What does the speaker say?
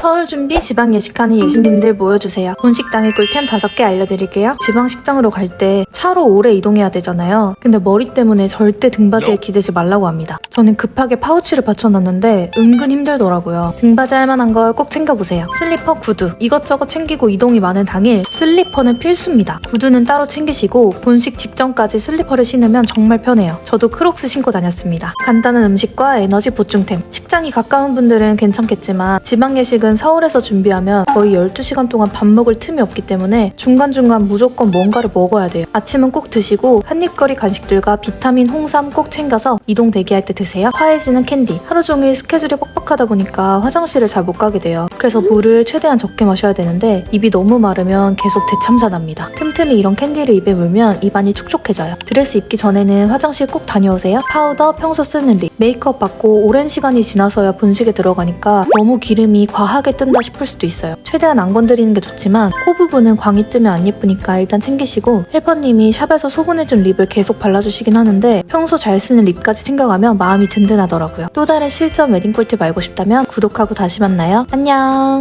서울 준비 지방 예식하는 예신님들 모여주세요. 본식당의 꿀템 5개 알려드릴게요. 지방 식장으로 갈 때 차로 오래 이동해야 되잖아요. 근데 머리 때문에 절대 등받이에 기대지 말라고 합니다. 저는 급하게 파우치를 받쳐놨는데 은근 힘들더라고요. 등받이 할 만한 걸 꼭 챙겨보세요. 슬리퍼, 구두 이것저것 챙기고 이동이 많은 당일 슬리퍼는 필수입니다. 구두는 따로 챙기시고 본식 직전까지 슬리퍼를 신으면 정말 편해요. 저도 크록스 신고 다녔습니다. 간단한 음식과 에너지 보충템. 식장이 가까운 분들은 괜찮겠지만 지방 예식은 서울에서 준비하면 거의 12시간 동안 밥 먹을 틈이 없기 때문에 중간중간 무조건 뭔가를 먹어야 돼요. 아침은 꼭 드시고 한입거리 간식들과 비타민, 홍삼 꼭 챙겨서 이동 대기할 때 드세요. 화해지는 캔디. 하루 종일 스케줄이 뻑뻑하다 보니까 화장실을 잘 못 가게 돼요. 그래서 물을 최대한 적게 마셔야 되는데 입이 너무 마르면 계속 대참사 납니다. 틈틈이 이런 캔디를 입에 물면 입안이 촉촉해져요. 드레스 입기 전에는 화장실 꼭 다녀오세요. 파우더, 평소 쓰는 립, 메이크업 받고 오랜 시간이 지나서야 본식에 들어가니까 너무 기름이 과하게 뜬다 싶을 수도 있어요. 최대한 안 건드리는 게 좋지만 코 부분은 광이 뜨면 안 예쁘니까 일단 챙기시고 헬퍼님이 샵에서 소분해준 립을 계속 발라주시긴 하는데 평소 잘 쓰는 립까지 챙겨가면 마음이 든든하더라고요. 또 다른 실전 웨딩 꿀팁 알고 싶다면 구독하고 다시 만나요. 안녕!